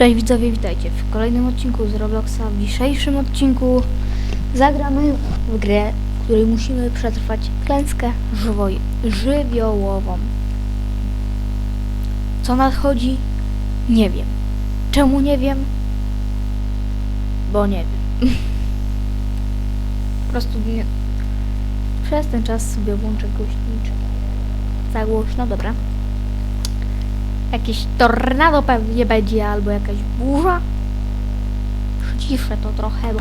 Cześć widzowie, witajcie w kolejnym odcinku z Robloxa. W dzisiejszym odcinku zagramy w grę, w której musimy przetrwać klęskę żywiołową. Co nadchodzi? Nie wiem. Czemu nie wiem? Bo nie wiem. po prostu nie... przez ten czas sobie włączę głośniczek. Za głośno, dobra. Jakieś tornado pewnie będzie, albo jakaś burza. Przyciszę to trochę, bo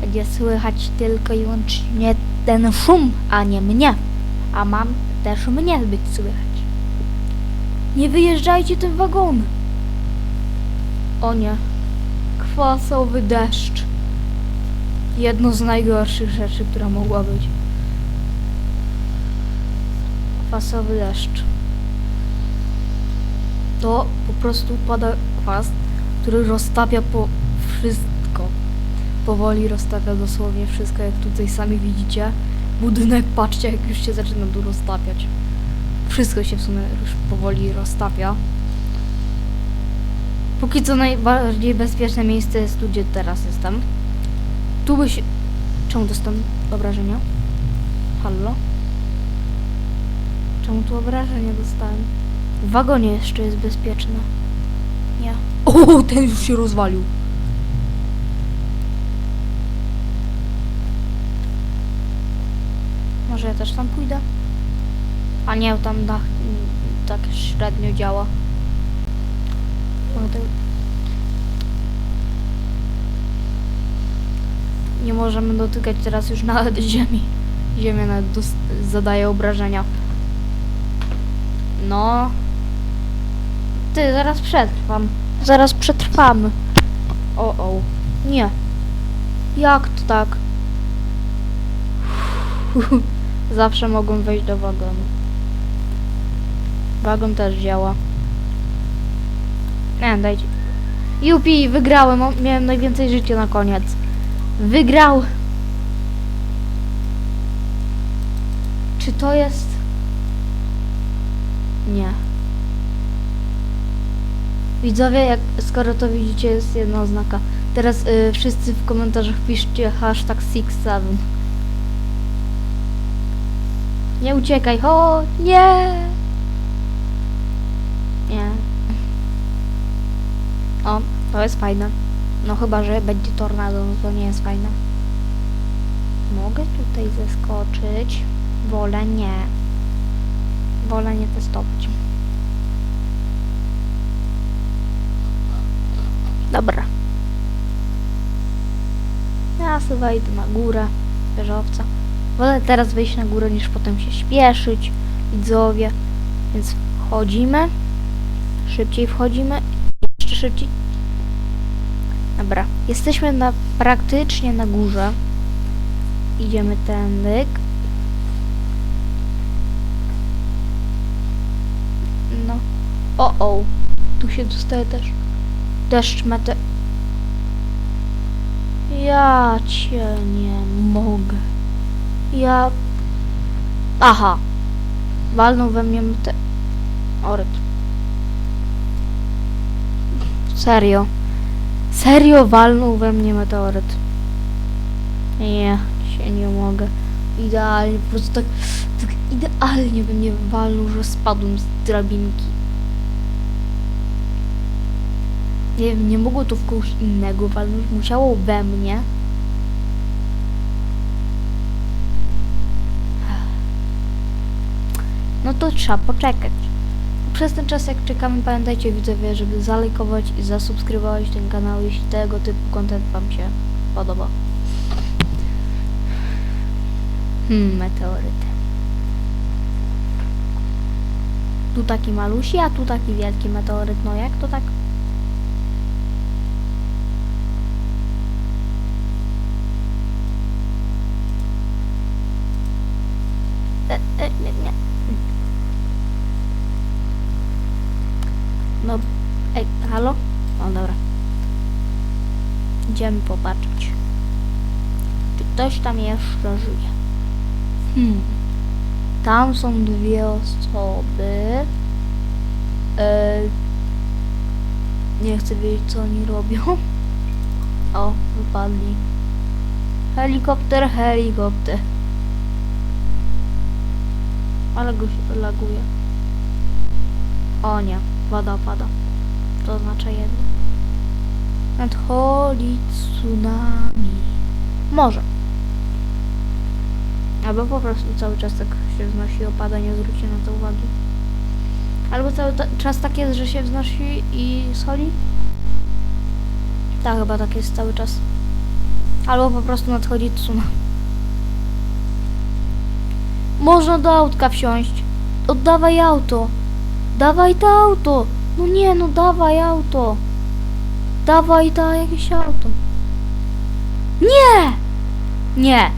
będzie słychać tylko i wyłącznie ten szum, a nie mnie. A mam też mnie być słychać. Nie wyjeżdżajcie tym wagon. O nie. Kwasowy deszcz. Jedno z najgorszych rzeczy, która mogła być. Kwasowy deszcz to po prostu pada kwas, który roztapia po wszystko. Powoli roztapia dosłownie wszystko, jak tutaj sami widzicie. Budynek, patrzcie, jak już się zaczyna tu roztapiać. Wszystko się w sumie już powoli roztapia. Póki co najbardziej bezpieczne miejsce jest tu, gdzie teraz jestem. Tu by się... Czemu dostałem obrażenia? Hallo? Czemu tu obrażenia dostałem? W wagonie jeszcze jest bezpieczne. Nie. O, ten już się rozwalił. Może ja też tam pójdę? A nie, tam dach tak średnio działa. Nie możemy dotykać teraz już nawet ziemi. Ziemia nawet zadaje obrażenia. No. Ty, zaraz przetrwam. Zaraz przetrwamy. O, o. Nie. Jak to tak? Zawsze mogą wejść do wagonu. Wagon też działa. Nie, dajcie. Jupi, wygrałem. Miałem najwięcej życia na koniec. Wygrał. Czy to jest... Nie. Widzowie, jak skoro to widzicie, jest jedna oznaka. Teraz y, wszyscy w komentarzach piszcie hashtag 67. Nie uciekaj, o nie! Nie. O, to jest fajne. No chyba, że będzie tornado, no to nie jest fajne. Mogę tutaj zeskoczyć. Wolę nie. Wolę nie testować. Dobra. Ja sobie wejdę na górę wieżowca. Wolę teraz wejść na górę niż potem się śpieszyć, widzowie. Więc wchodzimy. Szybciej wchodzimy. Jeszcze szybciej. Dobra. Jesteśmy na praktycznie na górze. Idziemy tędy. No. O, o. Tu się dostaje też deszcz mete... Ja cię nie mogę. Ja... Aha. Walnął we mnie mete... Oryt. Serio. Serio walnął we mnie meteoryt. Nie, się nie mogę. Idealnie, po prostu tak, tak idealnie we mnie walnął, że spadłem z drabinki. Nie nie mogło to w kogoś innego walnąć, musiało we mnie. No to trzeba poczekać. Przez ten czas jak czekamy, pamiętajcie widzowie, żeby zalajkować i zasubskrybować ten kanał, jeśli tego typu content wam się podoba. Hmm, meteoryty. Tu taki malusi, a tu taki wielki meteoryt. No jak to tak? E, e, nie, nie. No, ej, halo? O, dobra. Idziemy popatrzeć. Czy ktoś tam jeszcze żyje? Hmm. Tam są dwie osoby. E, Nie chcę wiedzieć, co oni robią. O, wypadli. Helikopter, helikopter. Ale go się laguje. O nie, woda pada. To oznacza jedno. Nadchodzi tsunami. Może. Albo po prostu cały czas tak się wznosi, opada, nie zwróci na to uwagi. Albo cały ta- czas tak jest, że się wznosi i schodzi. Tak, chyba tak jest cały czas. Albo po prostu nadchodzi tsunami. Można do autka wsiąść. Oddawaj auto. Dawaj to auto. No nie, no dawaj auto. Dawaj to jakieś auto. Nie! Nie.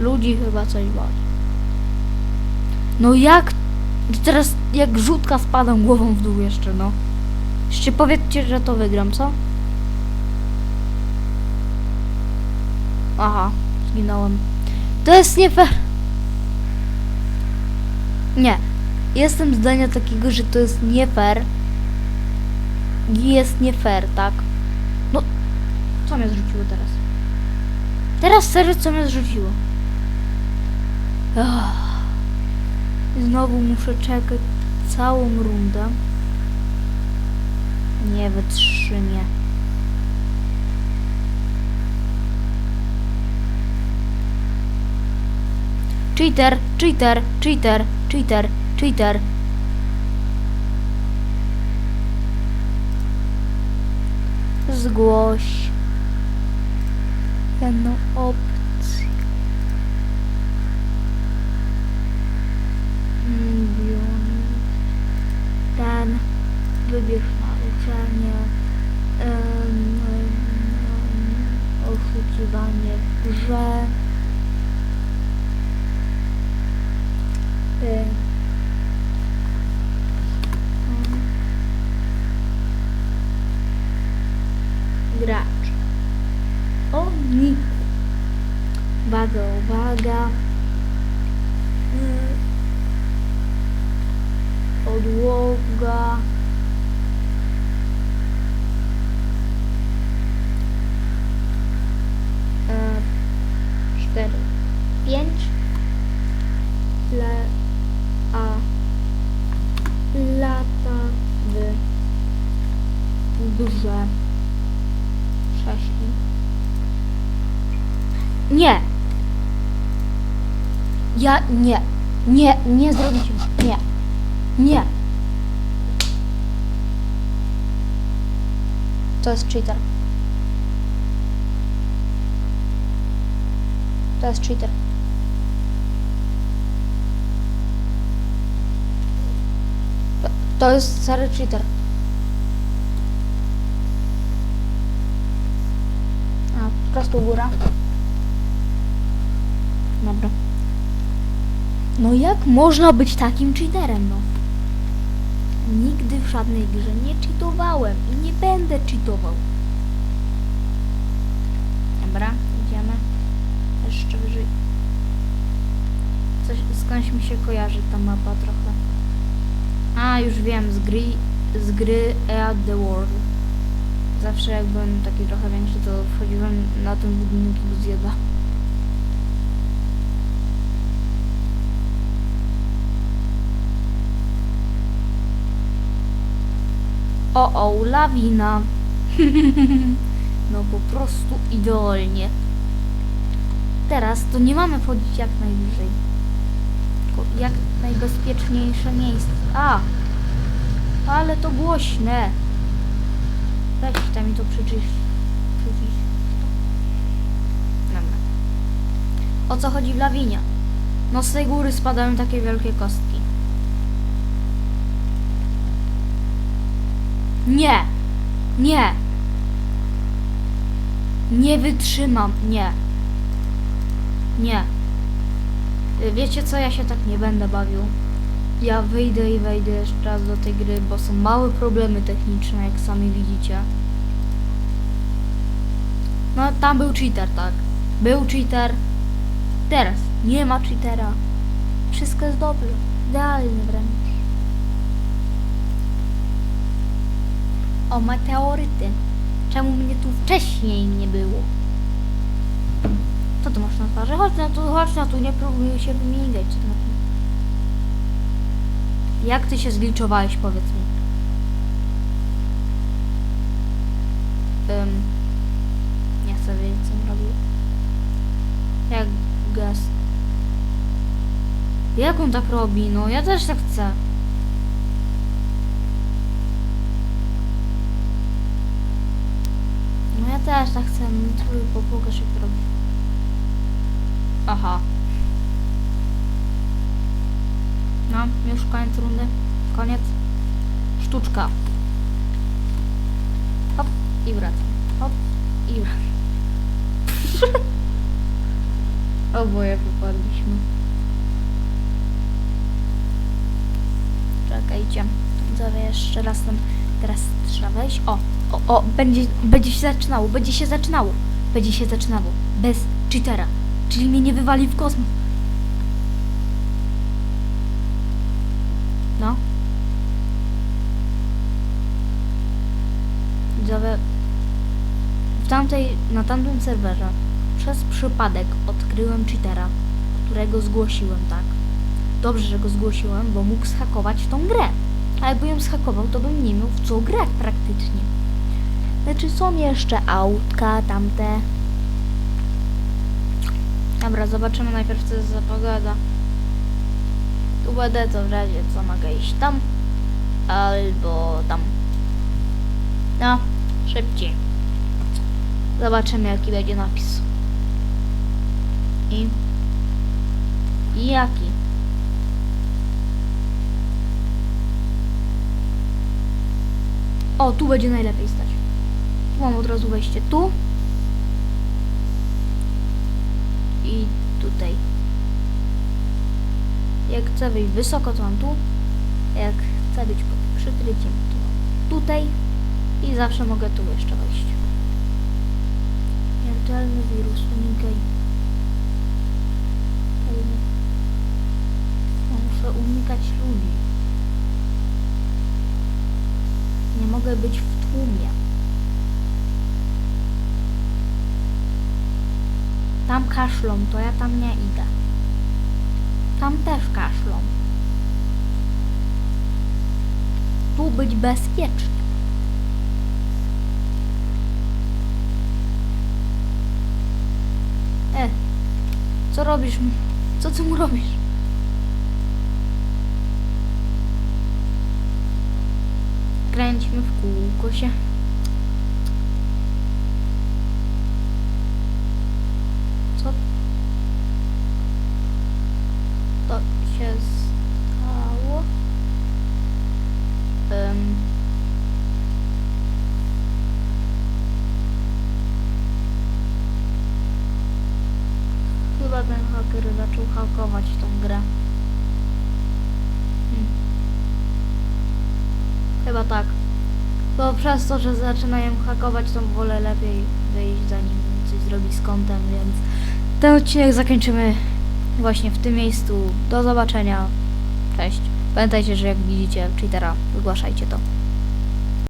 Ludzi chyba coś boli. No jak teraz jak rzutka spadam głową w dół jeszcze, no. Jeszcze powiedzcie, że to wygram, co? Aha, zginąłem. To jest nie fair. Nie. Jestem zdania takiego, że to jest nie fair. Jest nie fair, tak? No, co mnie zrzuciło teraz? Teraz serio, co mnie zrzuciło? Ach. Znowu muszę czekać całą rundę. Nie wytrzymię. Cheater, cheater, cheater, cheater, cheater. Zgłoś jedną opcję. Gracz. O, nick. Uwaga, uwaga. Podłoga. E, pięć. Le, a lata w grze. Sześć. Nie. Ja nie. Nie, nie zrobicie. Nie. Nie. To jest cheater. To jest cheater. To, to jest stary cheater. Prostu góra. Dobra. No jak można być takim cheaterem, no? Nigdy w żadnej grze nie cheatowałem i nie będę cheatował. Dobra, idziemy. Jeszcze wyżej. Coś, skądś mi się kojarzy ta mapa trochę. A, już wiem, z gry, z gry Eat the World. Zawsze jak byłem taki trochę większy, to wchodziłem na ten budynek i go. O, o, lawina. no po prostu idealnie. Teraz to nie mamy wchodzić jak najbliżej. Tylko jak najbezpieczniejsze miejsce. A! Ale to głośne. Weź tam mi to przycisz. Dobra. O co chodzi w lawinie? No z tej góry spadają takie wielkie kostki. Nie! Nie! Nie wytrzymam, nie. Nie. Y, Wiecie co, ja się tak nie będę bawił. Ja wyjdę i wejdę jeszcze raz do tej gry, bo są małe problemy techniczne, jak sami widzicie. No, tam był cheater, tak. Był cheater. Teraz nie ma cheatera. Wszystko jest dobrze. Idealny wręcz. O, meteoryty. Czemu mnie tu wcześniej nie było? Co ty masz na twarzy? Chodź na tu, chodź na tu, nie próbuj się wymigać. Co tu? Jak ty się zgliczowałeś, powiedz mi? Ym, nie chcę wiedzieć, co on robił. Jak gest. Jak on tak robi? No, ja też tak chcę. No ja też tak chcę. No, twój pokaż jak to robi. Aha. No, już koniec rundy. Koniec. Sztuczka. Hop i wracam. Hop i wracam. Oboje wypadliśmy. Czekajcie. Widzowie, jeszcze raz tam. Teraz trzeba wejść. O, o, o, będzie, będzie się zaczynało, będzie się zaczynało. Będzie się zaczynało. Bez cheatera. Czyli mnie nie wywali w kosmos. No. Widzowie, w tamtej, na tamtym serwerze przez przypadek odkryłem cheatera, którego zgłosiłem, tak. Dobrze, że go zgłosiłem, bo mógł zhakować tą grę. A jakby ją zhakował, to bym nie miał w co grać praktycznie. Znaczy są jeszcze autka tamte. Dobra, zobaczymy najpierw co jest za pogoda. Tu będę to w razie co mogę iść tam. Albo tam. No, szybciej. Zobaczymy jaki będzie napis. I... I jaki? O, tu będzie najlepiej stać. Tu mam od razu wejście tu. I tutaj. Jak chcę wyjść wysoko, to mam tu. Jak chcę być pod przykryciem, to mam tutaj. I zawsze mogę tu jeszcze wejść. Śmiertelny wirus, unikaj. No, muszę unikać ludzi. Nie mogę być w tłumie. Tam kaszlą, to ja tam nie idę. Tam też kaszlą. Tu być bezpiecznie. Co robisz? Co ty mu robisz? Kręćmy w kółko się. Co to się stało? Ten haker zaczął hakować tą grę. Hmm. Chyba tak. To przez to, że zaczynają hakować, to wolę lepiej wyjść zanim coś zrobi z kontem, więc ten odcinek zakończymy właśnie w tym miejscu. Do zobaczenia. Cześć. Pamiętajcie, że jak widzicie cheatera, wygłaszajcie to.